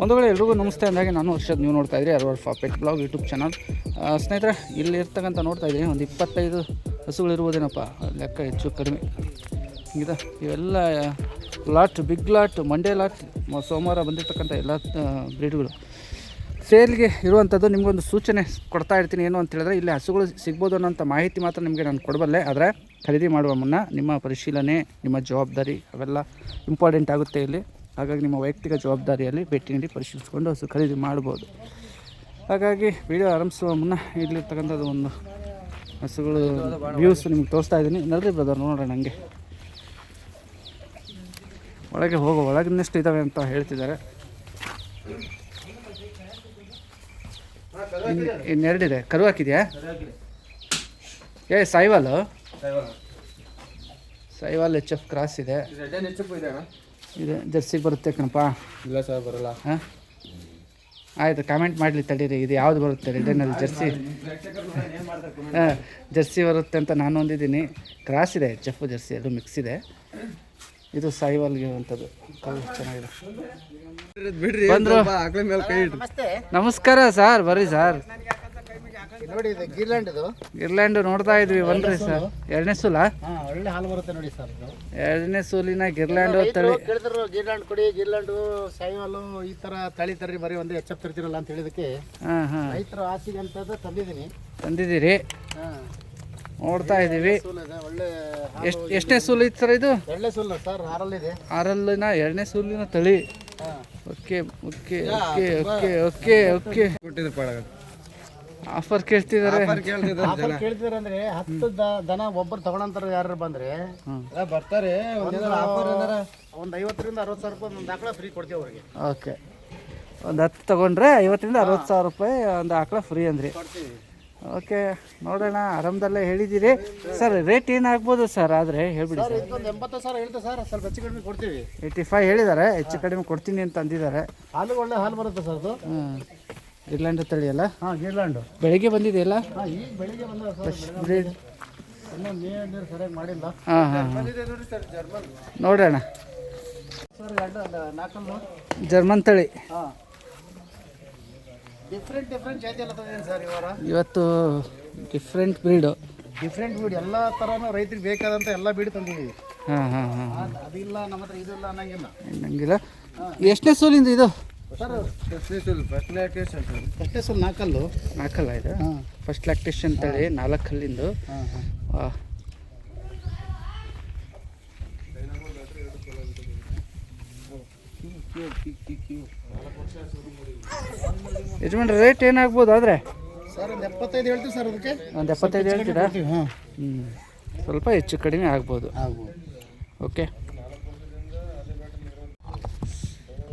ಬಂಧುಗಳು ಎಲ್ರಿಗೂ ನಮಸ್ತೆ ಅಂದಾಗೆ ನಾನು ವರ್ಷದ ನೀವು ನೋಡ್ತಾ ಇದ್ರಿ ಅರ್ವರ್ ಫಾ ಪೆಟ್ ಬ್ಲಾಗ್ ಯೂಟ್ಯೂಬ್ ಚಾನಲ್. ಸ್ನೇಹಿತರೆ, ಇಲ್ಲಿ ಇರ್ತಕ್ಕಂಥ ನೋಡ್ತಾ ಇದ್ದೀನಿ. ಒಂದು ಇಪ್ಪತ್ತೈದು ಹಸುಗಳಿರ್ಬೋದೇನಪ್ಪ ಲೆಕ್ಕ ಹೆಚ್ಚು ಕಡಿಮೆ. ಇದೆ ಇವೆಲ್ಲ lot, big lot Monday lot ಸೋಮವಾರ ಬಂದಿರತಕ್ಕಂಥ ಎಲ್ಲ ಬ್ರೀಡ್ಗಳು. ಸೇಲ್ಗೆ ಇರುವಂಥದ್ದು ನಿಮಗೊಂದು ಸೂಚನೆ ಕೊಡ್ತಾ ಇರ್ತೀನಿ. ಏನು ಅಂತ ಹೇಳಿದ್ರೆ, ಇಲ್ಲಿ ಹಸುಗಳು ಸಿಗ್ಬೋದು ಅನ್ನೋಂಥ ಮಾಹಿತಿ ಮಾತ್ರ ನಿಮಗೆ ನಾನು ಕೊಡಬಲ್ಲೆ. ಆದರೆ, ಖರೀದಿ ಮಾಡುವ ಮುನ್ನ ನಿಮ್ಮ ಪರಿಶೀಲನೆ, ನಿಮ್ಮ ಜವಾಬ್ದಾರಿ ಅವೆಲ್ಲ ಇಂಪಾರ್ಟೆಂಟ್ ಆಗುತ್ತೆ ಇಲ್ಲಿ. ಹಾಗಾಗಿ ನಿಮ್ಮ ವೈಯಕ್ತಿಕ ಜವಾಬ್ದಾರಿಯಲ್ಲಿ ಭೇಟಿ ನೀಡಿ ಪರಿಶೀಲಿಸಿಕೊಂಡು ಹಸು ಖರೀದಿ ಮಾಡ್ಬೋದು. ಹಾಗಾಗಿ ವಿಡಿಯೋ ಆರಂಭಿಸುವ ಮುನ್ನ ಇಲ್ಲಿರ್ತಕ್ಕಂಥದ್ದು ಒಂದು ಹಸುಗಳು ವ್ಯೂಸ್ ನಿಮ್ಗೆ ತೋರಿಸ್ತಾ ಇದ್ದೀನಿ. ನಲ್ರಿ ಬ್ರದರ್ ನೋಡೋಣ ನನಗೆ ಒಳಗೆ ಹೋಗೋ ಒಳಗಿನಷ್ಟು ಇದ್ದಾವೆ ಅಂತ ಹೇಳ್ತಿದ್ದಾರೆ. ಇನ್ನು ಇನ್ನೆರಡಿದೆ ಕರು ಹಾಕಿದ್ಯಾ? ಏ Sahiwal Sahiwal H F cross ಇದೆ. ಇದೆ ಜರ್ಸಿಗೆ ಬರುತ್ತೆ ಕಣಪ್ಪ. ಇಲ್ಲ ಸರ್ ಬರಲ್ಲ. ಹಾಂ? ಆಯಿತು ಕಾಮೆಂಟ್ ಮಾಡಲಿ ತಡೀರಿ. ಇದು ಯಾವ್ದು ಬರುತ್ತೆ? ರಿಟರ್ನಲ್ಲಿ ಜರ್ಸಿ. ಹಾಂ ಜರ್ಸಿ ಬರುತ್ತೆ ಅಂತ ನಾನು ಹೊಂದಿದ್ದೀನಿ ಕ್ರಾಸ್ ಇದೆ ಚೆಫು ಜರ್ಸಿ ಅದು ಮಿಕ್ಸ್ ಇದೆ. ಇದು ಸಾಯಿವಾಲ್ಗೆ ಇರುವಂಥದ್ದು ಕಲರ್ ಚೆನ್ನಾಗಿದೆ. ಬಿಡ್ರಿ ಬಂದ್ರು. ನಮಸ್ಕಾರ ಸರ್ ಬರ್ರಿ ಸರ್. ನೋಡಿ ಇದು ಗಿರ್ಲ್ಯಾಂಡ್ ಇದು. ಗಿರ್ಲ್ಯಾಂಡ್ ನೋಡ್ತಾ ಇದ್ವಿ ಬನ್ರಿ ಸರ್. ಎರಡನೇ ಸೂಲ? ಹಾ ಒಳ್ಳೆ ಹಾಲು ಬರುತ್ತೆ ನೋಡಿ ಸರ್ ಇದು. ಎರಡನೇ ಸೂಲಿನ ಗಿರ್ಲ್ಯಾಂಡ್ ತಳಿ ಕೇಳಿದ್ರು ಗಿರ್ಲ್ಯಾಂಡ್ ಕೊಡಿ ಗಿರ್ಲ್ಯಾಂಡ್ ಸೈವಾಲು ಈ ತರ ತಳಿ ತರ್ರಿ ಬರೀ ಒಂದೇ ಎಚ್ಚಪ್ ತರ್ತಿರಲ್ಲ ಅಂತ ಹೇಳಿದಕ್ಕೆ ಹಾಂ ಹಾಂ. ರೈತರ ಆಸೆಗೆ ಅಂತದ್ದು ತಂದಿದ್ದೀನಿ. ತಂದಿದ್ದೀರಿ? ಹಾ. ನೋಡ್ತಾ ಇದೀವಿ ಎಷ್ಟನೇ ಸೂಲು ಇತ್ತು ಸರ್ ಇದು? ಎರಡನೇ ಸೂಲ್ ಸರ್ ಹಾರಲ್ಲಿದೆ ಆರಲ್ಲಿನ ಎರಡನೇ ಸೂಲಿನ ತಳಿ. Okay okay okay okay okay okay. ಕೊಟ್ಟಿದ್ದು ಪಾಡ ಆಫರ್ ಕೇಳ್ತಿದ್ದಾರೆ ಆಫರ್ ಕೇಳ್ತಿದಾರೆ ಅಂದ್ರೆ ಹತ್ತು ದ- ದನ ಒಬ್ಬರು ತಗೊಳಂತಾರ ಯಾರು ಬಂದ್ರೆ ಬರ್ತಾರೆ. ಒಂದ್ ಐವತ್ತರಿಂದ ಅರವತ್ತು ಸಾವಿರ ರೂಪಾಯಿ ಒಂದು ಆಕಳ ಫ್ರೀ ಕೊಡ್ತೀವಿ ಅವ್ರಿಗೆ. ಓಕೆ ಒಂದು ಹತ್ತು ತಗೊಂಡ್ರೆ ಐವತ್ತರಿಂದ ಅರವತ್ತು ಸಾವಿರ ರೂಪಾಯಿ ಒಂದು ಆಕಳ ಫ್ರೀ ಅಂದ್ರಿ. ಕೊಡ್ತೀವಿ. ಓಕೆ ನೋಡೋಣ ಆರಾಮದಲ್ಲೇ ಹೇಳಿದ್ದೀರಿ. ಸರ್ ರೇಟ್ ಏನಾಗ್ಬೋದು ಸರ್ ಆದರೆ ಹೇಳ್ಬಿಡಿ ಸರ್ ಸರ್ ಇದೊಂದು ಎಂಬತ್ತು ಸಾವಿರ ಹೇಳ್ತೀವಿ ಸರ್ ಸ್ವಲ್ಪ ಹೆಚ್ಚು ಕಡಿಮೆ ಕೊಡ್ತೀವಿ. ಏಯ್ಟಿ ಫೈವ್ ಹೇಳಿದ್ದಾರೆ ಹೆಚ್ಚು ಕಡಿಮೆ ಕೊಡ್ತೀನಿ ಅಂತ ಅಂದಿದ್ದಾರೆ. ಹಾಲು ಒಳ್ಳೆ ಹಾಲು ಬರುತ್ತೆ ಸರ್ ಅದು. ಹ್ಞೂ ಇರ್ಲ್ಯಾಂಡ್ ತಳಿ ಅಲ್ಲ ಹಾಂ ಗೀರ್ಲ್ಯಾಂಡು ಬೆಳಿಗ್ಗೆ ಬಂದಿದೆಯಲ್ಲ? ಹಾಂ ಈಗ ಬೆಳಿಗ್ಗೆ ಬಂದ ಸರ್. ಬ್ರೀಡ್ ಇನ್ನೂ ನೀರು ಸರಿಯಾಗಿ ಮಾಡಿಲ್ಲ. ಹಾಂ ಹಾಂ ಜರ್ಮನ್ ನೋಡೋಣ. ಜರ್ಮನ್ ತಳಿ. ಹಾಂ. ಡಿಫ್ರೆಂಟ್ ಡಿಫ್ರೆಂಟ್ ಜಾತಿ ಎಲ್ಲ ತಂದಿದ್ದೀನಿ ಸರ್ ಇವರ ಇವತ್ತು ಡಿಫ್ರೆಂಟ್ ಬ್ರೀಡು ಡಿಫ್ರೆಂಟ್ ಬೀಡ್ ಎಲ್ಲ ಥರನೂ ರೈತರಿಗೆ ಬೇಕಾದಂಥ ಎಲ್ಲ ಬೀಡ್ ತಂದಿದ್ದೀವಿ. ಹಾಂ ಹಾಂ ಹಾಂ ಅದಿಲ್ಲ ನಮ್ಮ ಹತ್ರ ಇದಿಲ್ಲ ಅನ್ನಂಗಿಲ್ಲ. ಅನ್ನಂಗಿಲ್ಲ. ಎಷ್ಟನೇ ಸೂಲಿಂದ ಇದು? ಸರ್ ಫಸ್ಟ್ ಲ್ಯಾಕ್ಟೇಷನ್ ಅಷ್ಟೇ ಸ್ವಲ್ಪ ನಾಲ್ಕಲ್ಲು? ನಾಲ್ಕಲ್ಲ ಇದು? ಫಸ್ಟ್ ಲ್ಯಾಕ್ಟೇಷನ್ ತಳಿ ನಾಲ್ಕು ಕಲ್ಲಿಂದು ಹಾಂ ಹಾಂ. ವಾ. ರೇಟ್ ಏನಾಗ್ಬೋದು ಆದರೆ? ಸರ್ ಒಂದು ಎಪ್ಪತ್ತೈದು ಹೇಳ್ತೀವಿ ಸರ್ ಅದಕ್ಕೆ? ಒಂದು ಎಪ್ಪತ್ತೈದು ಹೇಳ್ತೀರಾ? ಹಾಂ. ಹ್ಞೂ ಸ್ವಲ್ಪ ಹೆಚ್ಚು ಕಡಿಮೆ ಆಗ್ಬೋದು. ಆಗ್ಬೋದು. ಓಕೆ.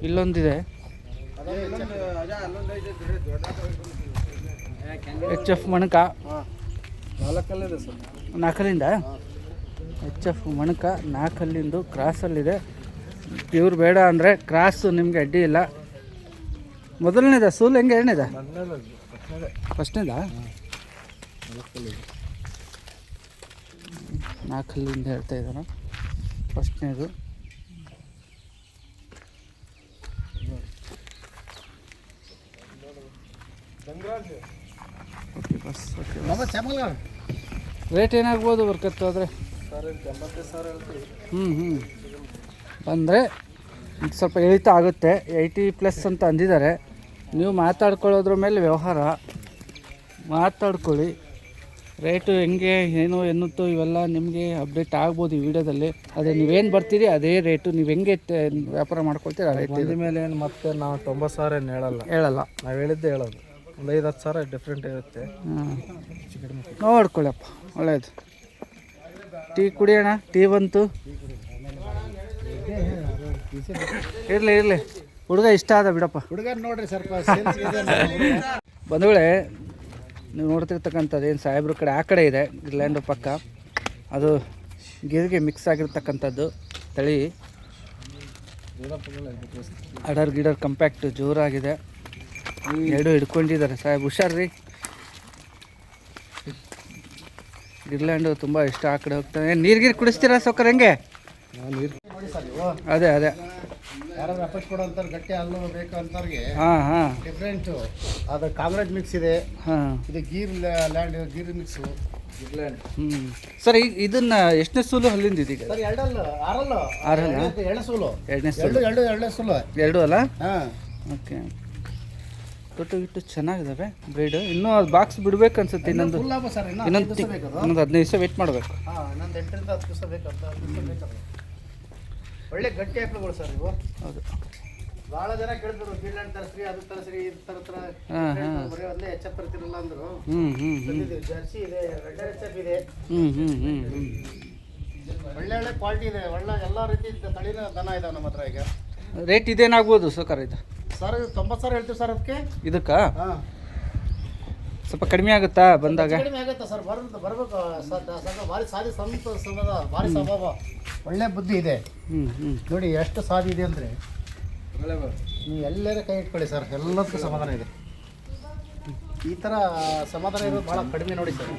ಇಲ್ಲೊಂದಿದೆ. ಎಚ್ ಎಫ್ ಮಣಕ ನಾಲ್ಕಲ್ಲಿಂದ ಎಚ್ ಎಫ್ ಮಣಕ ನಾಲ್ಕಲ್ಲಿಂದು ಕ್ರಾಸಲ್ಲಿದೆ ಇವ್ರು ಬೇಡ ಅಂದರೆ ಕ್ರಾಸು ನಿಮಗೆ ಅಡ್ಡಿ ಇಲ್ಲ. ಮೊದಲನೇದ ಸೂಲ್ ಹೆಂಗೆ ಎರಡನೇದ? ಫಸ್ಟ್ನೇದ? ನಾಲ್ಕಲ್ಲಿಂದ ಹೇಳ್ತಾ ಇದ್ದಾರೆ ಫಸ್ಟ್ನೇದು. ಓಕೆ ಬಸ್ ಓಕೆ ರೇಟ್ ಏನಾಗ್ಬೋದು ಬರ್ಕತ್ತು ಆದರೆ? ಹ್ಞೂ ಹ್ಞೂ ಬಂದರೆ ಸ್ವಲ್ಪ ಇಳಿತ ಆಗುತ್ತೆ. ಏಯ್ಟಿ ಪ್ಲಸ್ ಅಂತ ಅಂದಿದ್ದಾರೆ. ನೀವು ಮಾತಾಡ್ಕೊಳ್ಳೋದ್ರ ಮೇಲೆ ವ್ಯವಹಾರ. ಮಾತಾಡ್ಕೊಳ್ಳಿ. ರೇಟು ಹೆಂಗೆ ಏನು ಎನ್ನುತ್ತೋ ಇವೆಲ್ಲ ನಿಮಗೆ ಅಪ್ಡೇಟ್ ಆಗ್ಬೋದು ಈ ವಿಡಿಯೋದಲ್ಲಿ. ಅದೇ ನೀವೇನು ಬರ್ತೀರಿ ಅದೇ ರೇಟು ನೀವು ಹೆಂಗೆ ವ್ಯಾಪಾರ ಮಾಡ್ಕೊಳ್ತೀರಿ ಆ ರೇಟ್ ಮೇಲೆ ಏನು ಮತ್ತೆ ನಾವು ತೊಂಬತ್ತು ಸಾವಿರ ಏನು ಹೇಳಲ್ಲ. ಹೇಳಲ್ಲ. ನಾವು ಹೇಳಿದ್ದೆ ಹೇಳೋದು. ಒಂದು ಐದು ಹತ್ತು ಸಾವಿರ ಡಿಫ್ರೆಂಟ್ ಇರುತ್ತೆ. ಹಾಂ ನೋಡ್ಕೊಳ್ಳಪ್ಪ ಒಳ್ಳೇದು. ಟೀ ಕುಡಿಯೋಣ? ಟೀ ಬಂತು. ಇರಲಿ ಇರಲಿ. ಹುಡುಗ ಇಷ್ಟ ಆದ ಬಿಡಪ್ಪ. ಹುಡುಗ ನೋಡ್ರಿ ಸ್ವಲ್ಪ ಇದೆ ಬಂಧುಗಳೇ ನೀವು ನೋಡ್ತಿರ್ತಕ್ಕಂಥದ್ದು ಏನು ಸಾಹೇಬ್ರ ಕಡೆ ಆ ಕಡೆ ಇದೆ ಗಿರ್ಲ್ಯಾಂಡು ಪಕ್ಕ. ಅದು ಗಿರಿಗೆ ಮಿಕ್ಸ್ ಆಗಿರ್ತಕ್ಕಂಥದ್ದು ತಳಿ. ಅಡರ್ ಗಿಡರ್ ಕಂಪ್ಯಾಕ್ಟ್ ಜೋರಾಗಿದೆ. ಎರಡು ಹಿಡ್ಕೊಂಡಿದ್ದಾರೆ. ಸಾಹೇಬ್ ಹುಷಾರ್ರಿ. ಗಿರ್ಲ್ಯಾಂಡು ತುಂಬ ಇಷ್ಟ ಆ ಕಡೆ ಹೋಗ್ತಾನೆ ನೀರು ಗೀರು ಕುಡಿಸ್ತೀರಾ ಸೊಕ್ಕರ್ ಹೆಂಗೆ? ನೀರು ನೋಡಿ ಸರ್ ಅದೇ ಅದೇ ಹಾಂ ಹಾಂ. ಡಿಫ್ರೆಂಟು ಅದು ಕಾಂಗ್ರೆಸ್ ಮಿಕ್ಸ್ ಇದೆ. ಹಾಂ. ಇದು ಗೀರ್ ಲ್ಯಾಂಡ್ ಗೀರ್ ಮಿಕ್ಸು ಹ್ಞೂ ಸರ್ ಈಗ ಇದನ್ನ ಎಷ್ಟನೇ ಸೂಲು ಅಲ್ಲಿಂದ ಇದೀಗ? ಸರ್ ಎರಡಲ್ಲ ಆರಲ್ಲ. ಆರಲ್ಲ? ಎರಡನೇ- ಸೂಲು. ಎರಡನೇ ಎರಡು ಸೂಲು ಎರಡು ಎರಡನೇ ಸೂಲು. ಎರಡು ಅಲ್ಲ? ಹಾಂ. ಓಕೆ. ತೊಟ್ಟು ಗಿಟ್ಟು ಚೆನ್ನಾಗಿದ್ದಾವೆ ಬ್ರೀಡ್ ಇನ್ನೂ ಅದು ಬಾಕ್ಸ್ ಬಿಡ್ಬೇಕು ಅನ್ಸುತ್ತೆ ಇನ್ನೊಂದು ಇನ್ನೊಂದು ಇನ್ನೊಂದು ಹದಿನೈದು ದಿವಸ ವೇಟ್ ಮಾಡಬೇಕು. ಹಾಂ ಇನ್ನೊಂದು ಎಂಟರಿಂದ ಹತ್ತು ದಿವಸ ಬೇಕು ಅಂತ ಹತ್ತು ದಿವಸ ಒಳ್ಳೆ ಗಟ್ಟಿ ಆಕಳುಗಳು ಸರ್ ಇವು. ಹೌದು. ಭಾಳ ಜನ ಕೇಳಿದ್ರು ಫೀಲ್ಡ್ ತರಿಸ್ರಿ ಅದು ತರಿಸ್ರಿ ಇದು ತರ ಹಾಂ ಬರೀ ಒಂದೇ ಎಚ್ ಎಫ್ ತರ್ತಿರಲ್ಲ ಅಂದ್ರು. ಜರ್ಸಿ ಇದೆ ರೆಡ್ ಎಚ್ ಎಫ್ ಇದೆ. ಒಳ್ಳೆ ಒಳ್ಳೆ ಕ್ವಾಲಿಟಿ ಇದೆ ಒಳ್ಳೆ ಎಲ್ಲ ರೀತಿ ತಳಿನ ದನ ಇದಾವೆ ನಮ್ಮ ಹತ್ರ ಈಗ. ರೇಟ್ ಇದೇನಾಗ್ಬೋದು ಸರ್ ಇದು? ಸರ್ ತೊಂಬತ್ತು ಸಾವಿರ ಹೇಳ್ತೀವಿ ಸರ್ ಅದಕ್ಕೆ. ಇದಕ್ಕೆ? ಹಾಂ. ಸ್ವಲ್ಪ ಕಡಿಮೆ ಆಗುತ್ತಾ ಬಂದಾಗ? ಕಡಿಮೆ ಆಗುತ್ತೆ ಸರ್ ಬರೋದು ಬರಬೇಕು ಸ್ವಲ್ಪ ಭಾರಿ ಸಾದಿ ಸಂತ ಸಮದ ಭಾರಿ ಸ್ವಭಾವ. ಒಳ್ಳೆ ಬುದ್ಧಿ ಇದೆ. ಹ್ಞೂ ಹ್ಞೂ ನೋಡಿ ಎಷ್ಟು ಸಾದಿ ಇದೆ ಅಂದರೆ ನೀವು ಎಲ್ಲರ ಕೈ ಇಟ್ಕೊಳ್ಳಿ ಸರ್ ಎಲ್ಲದಕ್ಕೂ ಸಮಾಧಾನ ಇದೆ. ಈ ಥರ ಸಮಾಧಾನ ಇರೋದು ಭಾಳ ಕಡಿಮೆ ನೋಡಿ ಸರ್.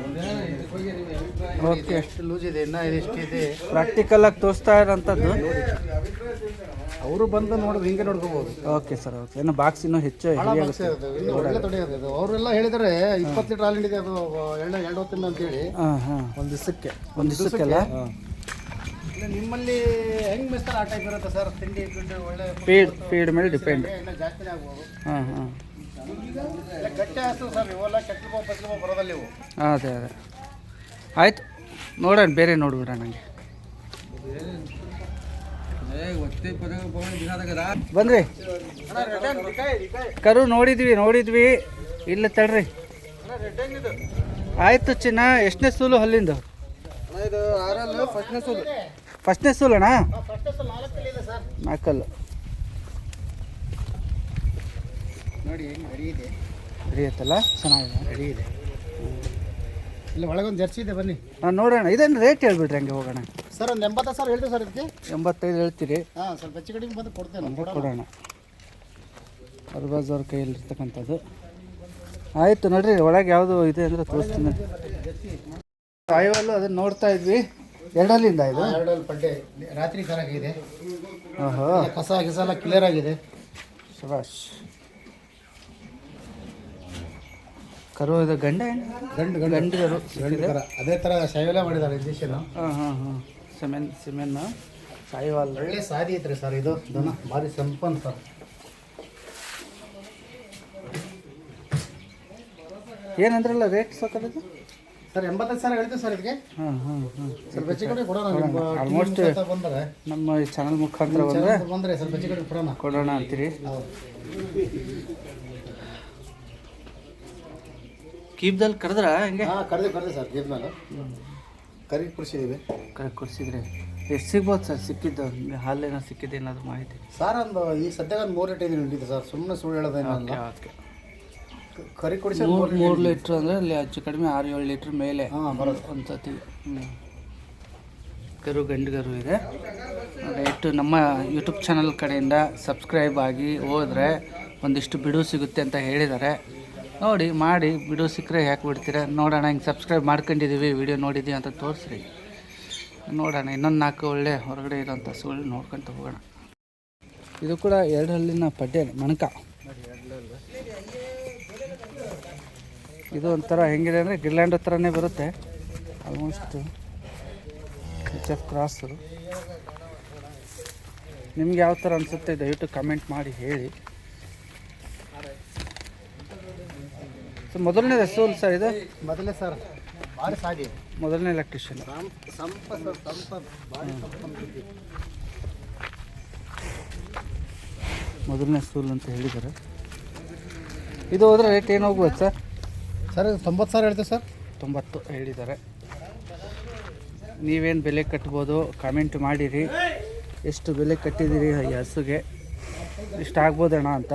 ಓಕೆ. ಎಷ್ಟು ಲೂಸ್ ಇದೆ ಇನ್ನೂ ಎಷ್ಟು ಇದೆ. ಪ್ರಾಕ್ಟಿಕಲ್ ಆಗಿ ತೋರಿಸ್ತಾ ಇರೋಂಥದ್ದು. ಅವರು ಬಂದು ನೋಡಿದ್ರೆ ಹಿಂಗೆ ನೋಡ್ಕೋಬಹುದು ಓಕೆ ಸರ್ ಓಕೆ. ಇನ್ನು ಬಾಕ್ಸ್ ಇನ್ನೂ ಹೆಚ್ಚು ಹೆವಿ ಬಾಕ್ಸ್ ಆಗುತ್ತೆ. ಒಳ್ಳೆ ತೊಡೆ ಇದೆ. ಅದು ಅವರೆಲ್ಲ ಹೇಳಿದರೆ ಇಪ್ಪತ್ತು ಲೀಟರ್ ಹಾಲು ಇದೆ ಅದು ಎಣ್ಣೆ ಎರಡು ಹೊತ್ತಿನ ಅಂತೇಳಿ. ಹಾಂ ಹಾಂ. ಒಂದು ದಿವಸಕ್ಕೆ. ಒಂದು ದಿವಸಕ್ಕೆಲ್ಲ ನಿಮ್ಮಲ್ಲಿ ಹೆಂಗ್ ಮಿಸ್ತಾರೆ ಆ ಟೈಪ್ ಇರುತ್ತೆ ಸರ್? ತಿಂಡಿ ತಿಂಡಿ ಒಳ್ಳೆ ಫೀಡ್ ಫೀಡ್ ಮೇಲೆ ಡಿಪೆಂಡ್ ಜಾಸ್ತಿ ಜಾಸ್ತಿನೇ ಆಗ್ಬೋದು. ಹಾಂ ಹಾಂ. ಗಟ್ಟಿ ಸರ್ ಇವೆಲ್ಲ ಕೆಟ್ಟಲು ಪಚ್ಚಲು ಬರೋದಲ್ಲ ಇವು ಅದೇ ಅದೇ. ಆಯ್ತು ನೋಡೋಣ ಬೇರೆ ನೋಡ್ಬಿಡ ನನಗೆ ಬಂದ್ರಿ. ಕರು ನೋಡಿದ್ವಿ ನೋಡಿದ್ವಿ. ಇಲ್ಲ ತಡ್ರಿ. ಆಯ್ತು ಚಿನ್ನ ಎಷ್ಟನೇ ಸೂಲು ಹಲ್ಲಿಂದು? ಆರಲ್ಲ ಫಸ್ಟ್ನೇ ಸೂಲು. ಫಸ್ಟ್ ನಾಲ್ಕಲ್ಲಿ ನೋಡಿ ರೆಡಿ ಇದೆ. ಹಿಡಿಯುತ್ತಲ್ಲ ಚೆನ್ನಾಗಿದೆ. ರೆಡಿ ಇದೆ. ಇಲ್ಲಿ ಒಳಗೊಂದು ಜರ್ಸಿ ಇದೆ ಬನ್ನಿ. ಹಾಂ ನೋಡೋಣ. ಇದೇನು ರೇಟ್ ಹೇಳ್ಬಿಡ್ರಿ ಹಂಗೆ ಹೋಗೋಣ. ಸರ್ ಒಂದು ಎಂಬತ್ತ ಸಾವಿರ ಹೇಳ್ತೀವಿ ಸರ್ ಇದಕ್ಕೆ. ಎಂಬತ್ತೈದು ಹೇಳ್ತೀರಿ. ಹಾಂ ಸ್ವಲ್ಪ ಹೆಚ್ಚು ಕಡಿಮೆ ಬಂದು ಕೊಡ್ತೇನೆ ಅಂದರೆ ಕೊಡೋಣ. ಅರ್ಬಾಜ್ ಅವ್ರ ಕೈಯಲ್ಲಿರ್ತಕ್ಕಂಥದ್ದು ಆಯಿತು ನೋಡ್ರಿ ಒಳಗೆ ಯಾವುದು ಇದೆ ಅಂದರೆ ತೋರಿಸ್ತೀನಿ. ಐವಲ್ಲು ಅದನ್ನು ನೋಡ್ತಾ ಇದ್ವಿ. ಎರಡಲ್ಲಿಂದ ಇದು? ಎರಡಲ್ಲಿ ಪಡ್ಡೆ. ರಾತ್ರಿ ಕರಾಗಿದೆ ಓಹೋ. ಕಸ ಗಿಸ ಎಲ್ಲ ಕ್ಲಿಯರ್ ಆಗಿದೆ. ಸುಭಾಷ್ ಕರು ಇದು ಗಂಡ ಹೆಣ್ಣು? ಗಂಡು ಗಂಡು. ಕರು ಗಂಡು ಅದೇ ಥರ ಶೈವಲೇ ಮಾಡಿದ್ದಾರೆ ಇಂಜೆಕ್ಷನ್ ಹಾಂ ಹಾಂ ಹಾಂ. ಸಿಮೆನ್ ಸಿಮೆನ್ ಸಾಯಿವಾಲ್ ಒಳ್ಳೆ ಸಾರಿ ಐತ್ರಿ ಸರ್ ಇದು. ದನ ಭಾರಿ ಸಂಪನ್ ಸರ್. ಏನಂದ್ರಲ್ಲ ರೇಟ್ ಸಾಕದು ಸರ್ ಎಂಬತ್ತೈದು ಸಾವಿರ ಹೇಳ್ತೀವಿ ಸರ್ ಇದಕ್ಕೆ. ಹಾಂ ಹಾಂ ಹಾಂ. ಸ್ವಲ್ಪ ಹೆಚ್ಚು ಕಡೆ ಕೊಡೋಣ ನಿಮ್ಮ Almost- team ಜೊತೆ ಬಂದರೆ. ನಮ್ಮ ಈ ಚಾನಲ್ ಮುಖಾಂತರ ಬಂದರೆ ಬಂದರೆ ಸ್ವಲ್ಪ ಹೆಚ್ಚು ಕಡೆ ಕೊಡೋಣ. ಕೊಡೋಣ ಅಂತೀರಿ. ಕೀಬ್ದಲ್ಲಿ ಕೀಪ್ದಲ್ಲಿ ಕರೆದ್ರ ಹಂಗೆ? ಹಾಂ ಕರೆದು ಕರೆದು ಸರ್ ಗೀದ್ ಮೇಲೆ ಕರಿ ಕುಡಿಸಿದ್ದೀವಿ. ಕರಿ ಕೊಡಿಸಿದ್ರೆ ಎಷ್ಟು ಸಿಗ್ಬೋದು ಸರ್ ಸಿಕ್ಕಿದ್ದು? ಹಾಲೇನೋ ಸಿಕ್ಕಿದ್ದು ಏನಾದರೂ ಮಾಹಿತಿ? ಸರ್ ಒಂದು ಈ ಸದ್ಯಕ್ಕೆ ಒಂದು ಮೂರು ಲೀಟರ್ ಇದೆ ಸರ್. ಸುಮ್ಮನೆ ಸುಳ್ಳು ಹೇಳೋದೇನಲ್ಲ ಓಕೆ ಕರಿ ಕುಡಿಸಿ ಮೂರು ಮೂರು ಲೀಟ್ರ್ ಅಂದರೆ ಅಲ್ಲಿ ಹೆಚ್ಚು ಕಡಿಮೆ ಆರು ಏಳು ಲೀಟ್ರ್ ಮೇಲೆ ಹಾಂ ಬರೋದು. ಒಂದು ಸತಿ ಹ್ಞೂ ಗರು ಗಂಡು ಗರು ಇದೆ ದಯವಿಟ್ಟು ನಮ್ಮ ಯೂಟ್ಯೂಬ್ ಚಾನಲ್ ಕಡೆಯಿಂದ ಸಬ್ಸ್ಕ್ರೈಬ್ ಆಗಿ ಹೋದರೆ ಒಂದಿಷ್ಟು ಬಿಡು ಸಿಗುತ್ತೆ ಅಂತ ಹೇಳಿದ್ದಾರೆ. ನೋಡಿ, ಮಾಡಿ ವಿಡಿಯೋ ಸಿಕ್ಕರೆ ಯಾಕೆ ಬಿಡ್ತೀರಾ? ನೋಡೋಣ, ಹಿಂಗೆ ಸಬ್ಸ್ಕ್ರೈಬ್ ಮಾಡ್ಕೊಂಡಿದ್ದೀವಿ ವಿಡಿಯೋ ನೋಡಿದ್ದೀವಿ ಅಂತ ತೋರಿಸ್ರಿ. ನೋಡೋಣ, ಇನ್ನೊಂದು ನಾಲ್ಕು ಒಳ್ಳೆ ಹೊರಗಡೆ ಇರೋಂಥ ಸುಳ್ಳು ನೋಡ್ಕೊಂತ ಹೋಗೋಣ. ಇದು ಕೂಡ ಎರಡು ಹಲ್ಲಿನ ಪಡ್ಡೆ, ಮಣಕ. ಇದು ಒಂಥರ ಹೆಂಗಿದೆ ಅಂದರೆ ಗಿರ್ಲ್ಯಾಂಡ್ ಹತ್ರನೇ ಬರುತ್ತೆ. ಆಲ್ಮೋಸ್ಟ್ ಎಚ್ ಎಫ್ ಕ್ರಾಸು ನಿಮ್ಗೆ ಯಾವ ಥರ ಅನಿಸುತ್ತೆ, ದಯವಿಟ್ಟು ಕಮೆಂಟ್ ಮಾಡಿ, ಹೇಳಿ. ಸೊ ಮೊದಲನೇ ರಸೂಲ್ ಸರ್ ಇದು? ಮೊದಲೇ ಸರ್ ಭಾರಿ ಸಾಗಿ ಮೊದಲನೇ ಎಲೆಕ್ಟ್ರಿಷಿಯನ್. ಸಂಪ ಸಂಪ ಸರ್ ಸಂಪ ಭಾರಿ ಸಂಪತ್ತು ಮೊದಲನೇ ಸೂಲ್ ಅಂತ ಹೇಳಿದ್ದಾರೆ. ಇದು ಹೋದ್ರೆ ರೇಟ್ ಏನು ಹೋಗ್ಬೋದು ಸರ್? ಸರ್ ಇದು ತೊಂಬತ್ತು ಸಾವಿರ ಹೇಳ್ತೀವಿ ಸರ್. ತೊಂಬತ್ತು ಹೇಳಿದ್ದಾರೆ. ನೀವೇನು ಬೆಲೆ ಕಟ್ಬೋದು ಕಾಮೆಂಟ್ ಮಾಡಿರಿ. ಎಷ್ಟು ಬೆಲೆ ಕಟ್ಟಿದ್ದೀರಿ ಈ ಹಸುಗೆ? ಇಷ್ಟು ಆಗ್ಬೋದಣ್ಣ ಅಂತ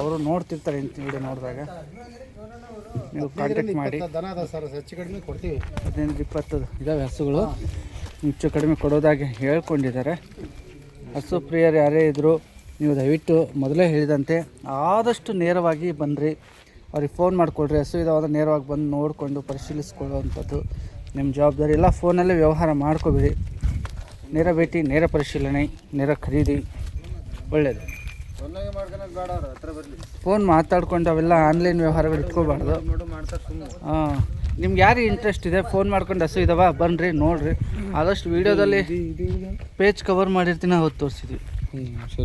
ಅವರು ನೋಡ್ತಿರ್ತಾರೆ ಇಂಥ ವಿಡಿಯೋ ನೋಡಿದಾಗ. ನೀವು ಕಾಂಟ್ಯಾಕ್ಟ್ ಮಾಡಿ. ಹೆಚ್ಚು ಕಡಿಮೆ ಕೊಡ್ತೀವಿ. ಹದಿನೈದು ಇಪ್ಪತ್ತು ಇದಾವೆ ಹಸುಗಳು. ಹೆಚ್ಚು ಕಡಿಮೆ ಕೊಡೋದಾಗಿ ಹೇಳ್ಕೊಂಡಿದ್ದಾರೆ. ಹಸು ಪ್ರಿಯರು ಯಾರೇ ಇದ್ದರೂ ನೀವು ದಯವಿಟ್ಟು ಮೊದಲೇ ಹೇಳಿದಂತೆ ಆದಷ್ಟು ನೇರವಾಗಿ ಬನ್ನಿರಿ ಅವ್ರಿಗೆ ಫೋನ್ ಮಾಡಿಕೊಡ್ರಿ. ಹಸು ಇದಾವಾಗ ನೇರವಾಗಿ ಬಂದು ನೋಡಿಕೊಂಡು ಪರಿಶೀಲಿಸ್ಕೊಳ್ಳುವಂಥದ್ದು ನಿಮ್ಮ ಜವಾಬ್ದಾರಿ. ಎಲ್ಲ ಫೋನಲ್ಲೇ ವ್ಯವಹಾರ ಮಾಡ್ಕೋಬೇಡಿ. ನೇರ ಭೇಟಿ ನೇರ ಪರಿಶೀಲನೆ ನೇರ ಖರೀದಿ ಒಳ್ಳೆಯದು ಫೋನ್ ಮಾತಾಡ್ಕೊಂಡು ಅವೆಲ್ಲ ಆನ್ಲೈನ್ ವ್ಯವಹಾರಗಳು ಇಟ್ಕೋಬಾರ್ದು. ಹಾಂ ನಿಮ್ಗೆ ಯಾರು ಇಂಟ್ರೆಸ್ಟ್ ಇದೆ? ಫೋನ್ ಮಾಡ್ಕೊಂಡು ಹಸು ಇದಾವ? ಬನ್ನಿರಿ ನೋಡ್ರಿ. ಆದಷ್ಟು ವೀಡಿಯೋದಲ್ಲಿ ಪೇಜ್ ಕವರ್ ಮಾಡಿರ್ತೀನಿ ಅವತ್ತು ತೋರಿಸಿದ್ವಿ.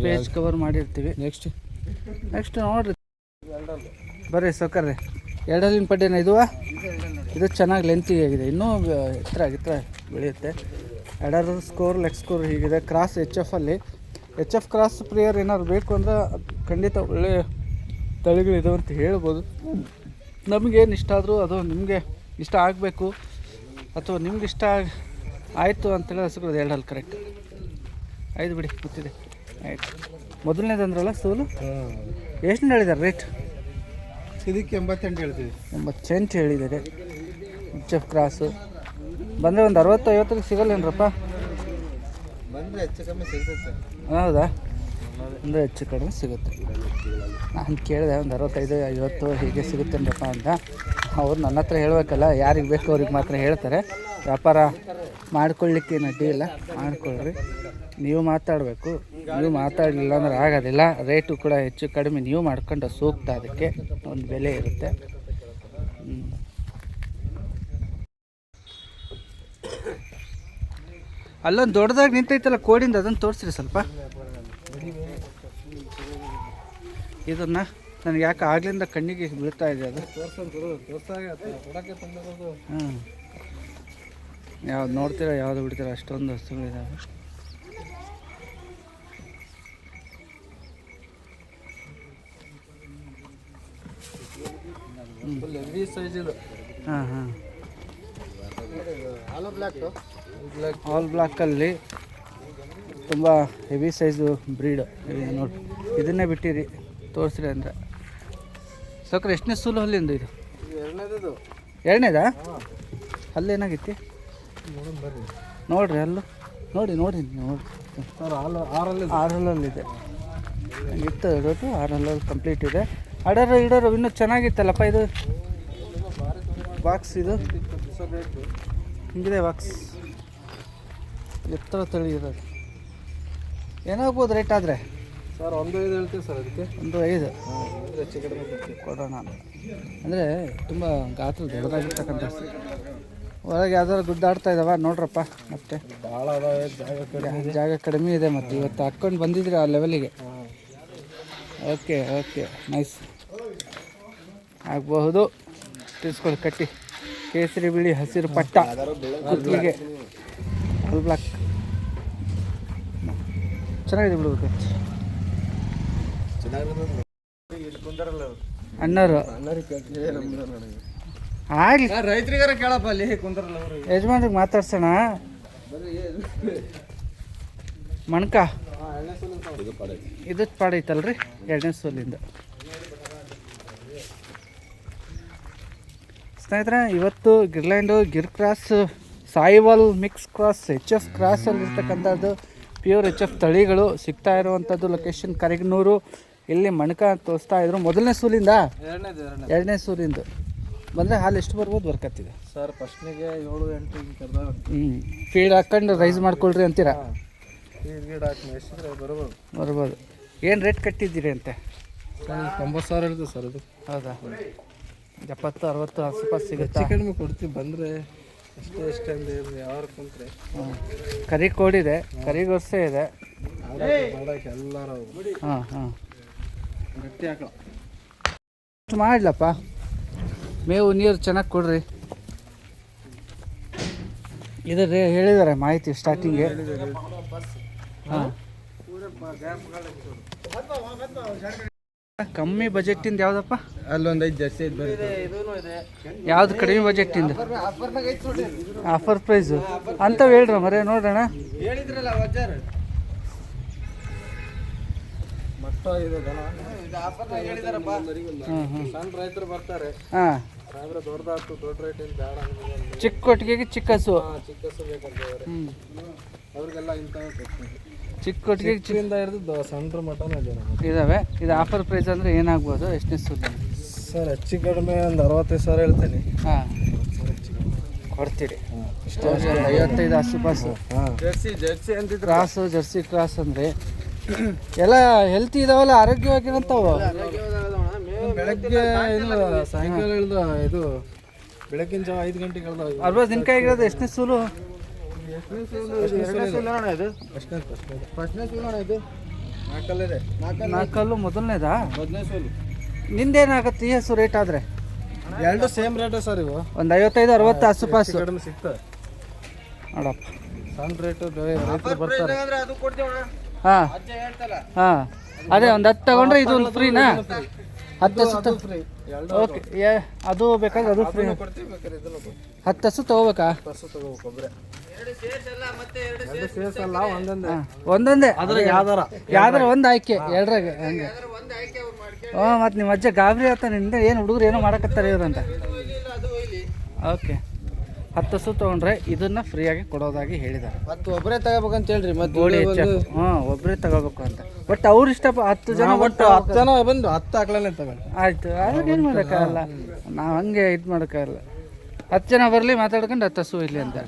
ಪೇಜ್ ಕವರ್ ಮಾಡಿರ್ತೀವಿ. ನೆಕ್ಸ್ಟ್ ನೆಕ್ಸ್ಟ್ ನೋಡ್ರಿ. ಬರ್ರಿ ಸೌಕರ್ರಿ ಎರಡಲ್ಲಿನ ಪಡ್ಡೇನ ಇದು ಇದು ಚೆನ್ನಾಗಿ ಲೆಂತಿಗೆ ಆಗಿದೆ. ಇನ್ನೂ ಎತ್ತರ ಎತ್ತರ ಬೆಳೆಯುತ್ತೆ. ಎರಡರ ಸ್ಕೋರ್ ಲೆಗ್ ಸ್ಕೋರ್ ಹೀಗಿದೆ. ಕ್ರಾಸ್ ಎಚ್ ಎಫ್ ಅಲ್ಲಿ ಎಚ್ ಎಫ್ ಕ್ರಾಸ್ ಪ್ರೇಯರ್ ಏನಾದ್ರು ಬೇಕು ಅಂದ್ರೆ ಖಂಡಿತ ಒಳ್ಳೆ ತಳಿಗಳಿದಾವೆ ಅಂತ ಹೇಳ್ಬೋದು. ನಮಗೇನು ಇಷ್ಟ ಆದರೂ ಅದು ನಿಮಗೆ ಇಷ್ಟ ಆಗಬೇಕು ಅಥವಾ ನಿಮ್ಗೆ ಇಷ್ಟ ಆಗ ಆಯಿತು ಅಂತೇಳಿ ಹಸುಗಳು ಎರಡಲ್ಲಿ ಕರೆಕ್ಟ್ ಆಯ್ತು ಬಿಡಿ ಗೊತ್ತಿದೆ ಆಯ್ತು. ಮೊದಲನೇದಂದ್ರಲ್ಲ ಸೋಲು? ಎಷ್ಟು ಹೇಳಿದ್ದಾರೆ ರೇಟ್ ಇದಕ್ಕೆ ಎಂಬತ್ತೆಂಟು ಹೇಳ್ತೀವಿ. ಎಂಬತ್ತು ಸೆಂಟ್ ಹೇಳಿದ್ದಾರೆ ಎಚ್ ಎಫ್ ಕ್ರಾಸು ಬಂದರೆ ಒಂದು ಅರವತ್ತು ಐವತ್ತಿಗೆ ಸಿಗಲ್ಲೇನ್ರಪ್ಪ? ಬಂದರೆ ಹೆಚ್ಚು ಕಮ್ಮಿ ಸಿಗ್ತೈತೆ. ಹೌದಾ? ಅಂದರೆ ಹೆಚ್ಚು ಕಡಿಮೆ ಸಿಗುತ್ತೆ. ನಾನು ಕೇಳಿದೆ, ಒಂದು ಅರವತ್ತೈದು, ಐವತ್ತು ಹೀಗೆ ಅಂದಪ್ಪ ಅಂತ. ಅವ್ರು ನನ್ನ ಹತ್ರ ಹೇಳಬೇಕಲ್ಲ, ಯಾರಿಗೆ ಬೇಕು ಅವ್ರಿಗೆ ಮಾತ್ರ ಹೇಳ್ತಾರೆ. ವ್ಯಾಪಾರ ಮಾಡ್ಕೊಳ್ಳಿಕ್ಕೆ ಏನು ಅಡ್ಡಿ ಇಲ್ಲ, ಮಾಡ್ಕೊಳ್ರಿ. ನೀವು ಮಾತಾಡಬೇಕು. ನೀವು ಮಾತಾಡಲಿಲ್ಲ ಅಂದ್ರೆ ಆಗೋದಿಲ್ಲ. ರೇಟು ಕೂಡ ಹೆಚ್ಚು ಕಡಿಮೆ, ನೀವು ಮಾಡ್ಕೊಂಡು ಸೂಕ್ತ ಅದಕ್ಕೆ. ಒಂದು ಬೆಲೆ ಇರುತ್ತೆ. ಅಲ್ಲೊಂದು ದೊಡ್ಡದಾಗಿ ನಿಂತೈತಲ್ಲ ಕೋಡಿಂದ ಅದನ್ನು ತೋರಿಸ್ರಿ ಸ್ವಲ್ಪ. ಇದನ್ನ ನನಗೆ ಯಾಕೆ ಆಗ್ಲಿಂದ ಕಣ್ಣಿಗೆ ಬೀಳ್ತಾ ಇದೆ ಅದು. ಹ್ಞೂ ಯಾವ್ದು ನೋಡ್ತೀರಾ ಯಾವ್ದು ಬಿಡ್ತೀರಾ ಅಷ್ಟೊಂದು ಇದು. ಹಾಂ ಹಾಂ. ಆಲೋ ಬ್ಲಾಕಲ್ಲಿ ತುಂಬ ಹೆವಿ ಸೈಜು ಬ್ರೀಡ್ ನೋಡಿ ಇದನ್ನೇ ಬಿಟ್ಟಿರಿ ತೋರಿಸ್ರಿ ಅಂದರೆ. ಸಕ್ರ ಎಷ್ಟನೇ ಸೂಲು ಹಲ್ಲಿಂದು ಇದು? ಎರಡನೇದು? ಎರಡನೇದಾ ಅಲ್ಲೇನಾಗೈತಿ ಏನಾಗೈತಿ? ಬರ್ರಿ. ನೋಡ್ರಿ ಅಲ್ಲು ನೋಡಿ ನೋಡಿ ನೋಡಿ. ಸರ್ ಆಲ್ ಆರಲ್ಲಿ ಆರು ಹಲ್ಲಲ್ಲಿದೆ ಇತ್ತು ಇಡೋದು ಆರಲ್ಲಲ್ಲಿ ಕಂಪ್ಲೀಟ್ ಇದೆ. ಅಡರು ಇಡೋರು ಇನ್ನೂ ಚೆನ್ನಾಗಿತ್ತಲ್ಲಪ್ಪ ಇದು? ಬಾಕ್ಸ್ ಇದು? ಹಿಂಗಿದೆ ಬಾಕ್ಸ್ ಎತ್ತರ ತಳಿ ಇರೋದು ಏನಾಗ್ಬೋದು ರೇಟ್ ಆದರೆ? ಸರ್ ಒಂದು ಐದು ಹೇಳ್ತೀವಿ ಸರ್ ಅದಕ್ಕೆ? ಒಂದು ಐದು. ಹೆಚ್ಚು ಕಡಿಮೆ ಕೊಡೋಣ ಅಂದರೆ ತುಂಬ ಗಾತ್ರ ದೊಡ್ಡದಾಗಿರ್ತಕ್ಕಂಥ ಹೊರಗೆ ಒಳಗೆ ಯಾವ್ದಾದ್ರು ದುಡ್ಡಾಡ್ತಾ ಇದ್ದಾವ ನೋಡ್ರಪ್ಪ ಮತ್ತೆ. ಭಾಳ ಅದಾವೆ ಜಾಗ ಕಡಿಮೆ ಜಾಗ ಕಡಿಮೆ ಇದೆ ಮತ್ತು. ಇವತ್ತು ಹಾಕ್ಕೊಂಡು ಬಂದಿದ್ರಿ ಆ ಲೆವೆಲಿಗೆ ಓಕೆ ಓಕೆ ನೈಸ್ ಆಗಬಹುದು. ತಿಳಿಸ್ಕೊಳ್ಳಿ ಕಟ್ಟಿ. ಕೇಸರಿ ಬಿಳಿ ಹಸಿರು ಪಟ್ಟ. ಕುತ್ತಿಗೆ ಬ್ಲಾಕ್ ಚೆನ್ನಾಗಿದೆ ಬಿಡ್ಬೇಕು ಅಣ್ಣರು. ಆಗಲಿ. ರೈತರಿಗಾರ ಕೇಳಪ್ಪ ಅಲ್ಲಿ ಕುಂದರಲ್ಲ ಅವರು ಯಜಮಾನ್ರಿಗೆ ಮಾತಾಡ್ಸೋಣ. ಮಣ್ಕ. ಇದು ಪಾಡೈತಲ್ರಿ ಎರಡನೇ ಸೋಲಿಂದ. ಸ್ನೇಹಿತರ ಇವತ್ತು Girolando Gir cross Sahiwal mix cross H F ಕ್ರಾಸಲ್ಲಿ ಇರ್ತಕ್ಕಂಥದ್ದು ಪ್ಯೂರ್ ಎಚ್ ಎಫ್ ತಳಿಗಳು ಸಿಗ್ತಾ ಇರುವಂಥದ್ದು ಲೊಕೇಶನ್ ಕರಿಗನೂರು. ಇಲ್ಲಿ ಮಣಕ ತೋರಿಸ್ತಾ ಇದ್ರು. ಮೊದಲನೇ ಸೂರಿಂದ ಎರಡನೇ ಸೂರಿಂದು ಬಂದರೆ ಹಾಲು ಎಷ್ಟು ಬರ್ಬೋದು ಬರ್ಕತ್ತಿದೆ? ಸರ್ ಫಸ್ಟ್ನಿಗೆ ಏಳು ಎಂಟು ಹ್ಞೂ ಫೀಡ್ ಹಾಕೊಂಡು ರೈಸ್ ಮಾಡ್ಕೊಳ್ರಿ ಅಂತೀರಾ? ಬರ್ಬೋದು. ಬರ್ಬೋದು. ಏನು ರೇಟ್ ಕಟ್ಟಿದ್ದೀರಿ ಅಂತೆ? ಒಂಬತ್ತು ತೊಂಬತ್ತು ಸಾವಿರ ಹೇಳಿದೆ ಸರ್ ಅದು. ಹೌದಾ? ಎಪ್ಪತ್ತು ಅರವತ್ತು ಆಸುಪಾಸು ಸಿಗುತ್ತಾ? ಸಿಗುತ್ತೆ ಕಡಿಮೆ ಕೊಡ್ತೀವಿ ಬಂದರೆ ಇಷ್ಟ ಅಂದ್ರೆ ಯಾವ ಕುಂತ್ರೆ. ಹ್ಮ್. ಕರಿ ಕೋಡಿದೆ ಇದೆ. ಮಾಡಕ್ಕೆ ಎಲ್ಲರೂ ಹಾಂ ಹಾಂ. ಗಟ್ಟಿ ಹಾಕೋ. ಅಷ್ಟು ಮಾಡಲಪ್ಪ. ಮೇವು ನೀರು ಚೆನ್ನಾಗಿ ಕೊಡ್ರಿ. ಇದು ರೇ ಹೇಳಿದ್ದಾರೆ ಮಾಹಿತಿ ಸ್ಟಾರ್ಟಿಂಗ್ಗೆ ಹಾಂ. ಕಮ್ಮಿ ಬಜೆಟಿಂದ ಯಾವ್ದಪ್ಪ? ಅಲ್ಲೊಂದು ಐದು ಜಾಸ್ತಿ ಐದು ಬರುತ್ತೆ ಯಾವ್ದು ಕಡಿಮೆ ಬಜೆಟ್ಟಿಂದ? ಆಫರ್ ಪ್ರೈಸು ಅಂತ ಹೇಳ್ರ ಮರೇ ನೋಡೋಣ ಹೇಳಿದ್ರಲ್ಲ ಇದೆ ಚಿಕ್ಕ ಕೊಟ್ಟಿಗೆಗೆ ಚಿಕ್ಕ ಹಸು. ಚಿಕ್ಕ ಹಸು ಬೇಕಂತೇವ್ರೆ ಅವ್ರಿಗೆಲ್ಲ ಇಂಥ ಚಿಕ್ಕ ಒಟ್ಟಿಗೆ ಚಿಕ್ಕಿಂದ ಹಿಡಿದು ಸಣ್ಣ ಮಟನ್ ಇದೆ ಇದಾವೆ. ಇದು ಆಫರ್ ಪ್ರೈಸ್ ಅಂದರೆ ಏನಾಗ್ಬೋದು? ಎಷ್ಟನೇ ಸುದ್ದಿ ಸರ್ ಹೆಚ್ಚು ಕಡಿಮೆ ಒಂದು ಅರವತ್ತೈದು ಸಾವಿರ ಹೇಳ್ತೀನಿ. ಹಾಂ. ಕೊಡ್ತೀರಿ. ಐವತ್ತೈದು ಆಸುಪಾಸು ಜರ್ಸಿ ಜರ್ಸಿ ಅಂತಿದ್ರು. ಕ್ರಾಸು ಜರ್ಸಿ ಕ್ರಾಸ್ ಅಂದರೆ ಎಲ್ಲ ಹೆಲ್ತಿ ಇದಾವಲ್ಲ? ಆರೋಗ್ಯವಾಗಿರಂತಾವು ಬೆಳಗ್ಗೆ ಇದು ಸಾಯಂಕಾಲ ಇದು ಬೆಳಗಿನ ಜಾವ ಐದು ಗಂಟೆಗೆ ಇಳ್ದು ಅರ್ಬಸ್ ನಿನ್ ಕೈಗಿರೋದು ಎಷ್ಟನೇ ಸೂಲು ಫಸ್ಟ್ನೇ ಸೂಲಣ ಇದು ನಾಲ್ಕಲ್ಲಿದೆ ನಾಲ್ಕಲ್ಲಿ. ಮೊದಲನೇದಾ? ಮೊದಲನೇ ಸೂಲು. ನಿಂದೇನಾಗತ್ತೆ ಈ ಹಸು ರೇಟ್ ಆದ್ರೆ? ಎರಡು ಸೇಮ್ ರೇಟ್ ಸರ್ ಇವು. ಒಂದು ಐವತ್ತೈದು ಅರವತ್ತು ಆಸುಪಾಸು ಕಡಿಮೆ ನೋಡಪ್ಪ. ಸಣ್ಣ ರೇಟು ರೈತರು ಬರ್ತಾರೆ. ಹಾಂ. ಹಾಂ. ಅದೇ ಒಂದು ಹತ್ತು ತಗೊಂಡ್ರೆ ಇದು ಫ್ರೀನಾ ಹತ್ತು ಹಸು ಫ್ರೀ ಓಕೆ. ಏ ಅದು ಬೇಕಾದ್ರೆ ಅದು ಫ್ರೀ ಹತ್ತು ಹಸು ತಗೋಬೇಕಾ? ಹಸು ತಗೋಬೇಕು ಒಬ್ಬರೇ ಒಂದೊಂದೇ. ಹಾಂ ಒಂದೊಂದೇ. ಅದ್ರ ಯಾವ್ದಾರ? ಯಾವ್ದಾರ ಒಂದು ಆಯ್ಕೆ ಎರಡ್ರಾಗ ಹಂಗೆ. ಹ್ಞೂ ಮತ್ತು ನಿಮ್ಮ ಅಜ್ಜ ಗಾಬರಿ ಆತ ನಿಂದ ಏನು ಹುಡುಗರು ಏನೋ ಮಾಡಕತ್ತಾರೆ ಇವ್ರಂತ ಓಕೆ. ಹತ್ತು ಹಸು ತಗೊಂಡ್ರೆ ಇದನ್ನ ಫ್ರೀಯಾಗಿ ಕೊಡೋದಾಗಿ ಹೇಳಿದಾರೆ. ಮತ್ತೆ ಒಬ್ಬರೇ ತಗೋಬೇಕಂತ ಹೇಳ್ರಿ ಮತ್ತೆ ಗೋಳಿ ಹ್ಞೂ ಒಬ್ಬರೇ ತಗೋಬೇಕು ಅಂತ. ಬಟ್ ಅವ್ರು ಇಷ್ಟ ಹತ್ತು ಜನ ಒಟ್ಟು ಹತ್ತು ಜನ ಬಂದು ಹತ್ತು ಹಾಕ್ಲೇ ತಗೊಂಡು ಆಯ್ತು ಅದಕ್ಕೆ ಏನು ಮಾಡೋಕ್ಕಾಗಲ್ಲ. ನಾವು ಹಂಗೆ ಇದು ಮಾಡೋಕ್ಕಾಗಲ್ಲ. ಹತ್ತು ಜನ ಬರಲಿ ಮಾತಾಡ್ಕೊಂಡು ಹತ್ತು ಹಸು ಇಲ್ಲಿ ಅಂತ.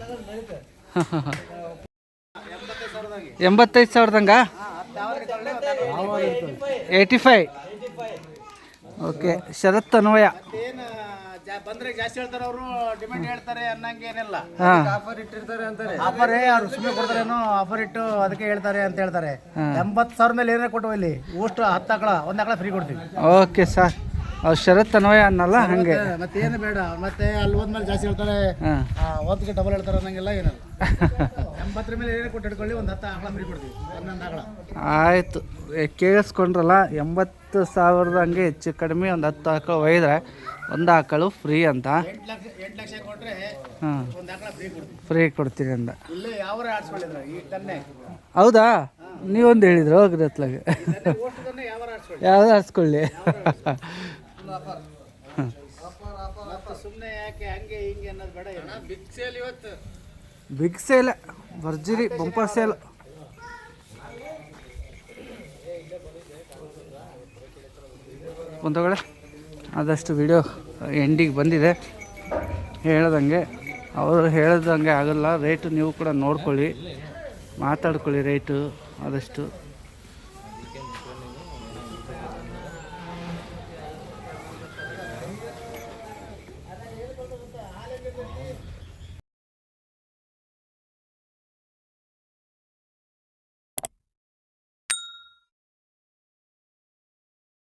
ಎಂಬತ್ತೈದು ಸಾವಿರದಂಗ? ಏಯ್ಟಿ ಫೈ ಓಕೆ ಶರತ್ ಅನ್ವಯ. ಬಂದ್ರೆ ಜಾಸ್ತಿ ಹೇಳ್ತಾರೆ ಅವರು ಡಿಮ್ಯಾಂಡ್ ಹೇಳ್ತಾರೆ ಅನ್ನಂಗೇನಿಲ್ಲ ಆಫರ್ ಇಟ್ಟಿರ್ತಾರೆ ಅಂತಾರೆ. ಆಫರ್ ಅವ್ರು ಸುಮ್ಮನೆ ಕೊಡ್ತಾರೇನೋ ಆಫರ್ ಇಟ್ಟು ಅದಕ್ಕೆ ಹೇಳ್ತಾರೆ ಅಂತ ಹೇಳ್ತಾರೆ. ಎಂಬತ್ತು ಸಾವಿರ ಮೇಲೆ ಏನೇ ಕೊಟ್ಟು ಇಲ್ಲಿ ಅಷ್ಟು ಹತ್ತು ಆಕಳ ಒಂದು ಆಕಳ ಫ್ರೀ ಕೊಡ್ತೀವಿ. ಓಕೆ ಸರ್ ಅವ್ರು ಶರತ್ ಅನ್ವಯ ಅನ್ನಲ್ಲ ಹಂಗೆ. ಮತ್ತೆ ಏನು ಬೇಡ. ಮತ್ತೆ ಅಲ್ಲಿ ಹೋದ್ಮೇಲೆ ಜಾಸ್ತಿ ಹೇಳ್ತಾರೆ ಒಂದಕ್ಕೆ ಡಬಲ್ ಹೇಳ್ತಾರೆ ಅನ್ನಂಗಿಲ್ಲ ಏನಲ್ಲ. ಎಂಬತ್ತರ ಮೇಲೆ ಏನೇ ಕೊಟ್ಟು ಒಂದು ಹತ್ತು ಆಕಳ ಫ್ರೀ ಕೊಡ್ತೀವಿ ಹನ್ನೊಂದು ಆಕಳ. ಆಯಿತು. ಕೇಳಿಸ್ಕೊಂಡ್ರಲ್ಲ ಎಂಬತ್ತು ಸಾವಿರದ ಹಂಗೆ ಹೆಚ್ಚು ಕಡಿಮೆ ಒಂದು ಹತ್ತು ಆಕಳು ಒಯ್ದ್ರೆ ಒಂದು ಆಕಳು ಫ್ರೀ ಅಂತ. ಹಾಂ. ಫ್ರೀ ಕೊಡ್ತೀನಿ ಅಂತ ಹೌದಾ? ನೀವೊಂದು ಹೇಳಿದ್ರು ಹೋಗ್ರಿ ಆಡ್ಸ್ಕೊಳ್ಳಿ ಯಾವ್ದು ಮತ್ತೆ ಬಿಗ್ ಸೇಲ್ ಇವತ್ತು ಬಿಗ್ ಸೇಲ್ ಭರ್ಜರಿ ಬಂಪರ್ ಸೇಲ್ ಒಂದೊಳಗಡೆ ಆದಷ್ಟು ವಿಡಿಯೋ ಎಂಡಿಗೆ ಬಂದಿದೆ. ಹೇಳ್ದಂಗೆ, ಅವರು ಹೇಳ್ದಂಗೆ ಆಗಲ್ಲ. ರೇಟು ನೀವು ಕೂಡ ನೋಡ್ಕೊಳ್ಳಿ. ಮಾತಾಡ್ಕೊಳ್ಳಿ ರೇಟು ಆದಷ್ಟು.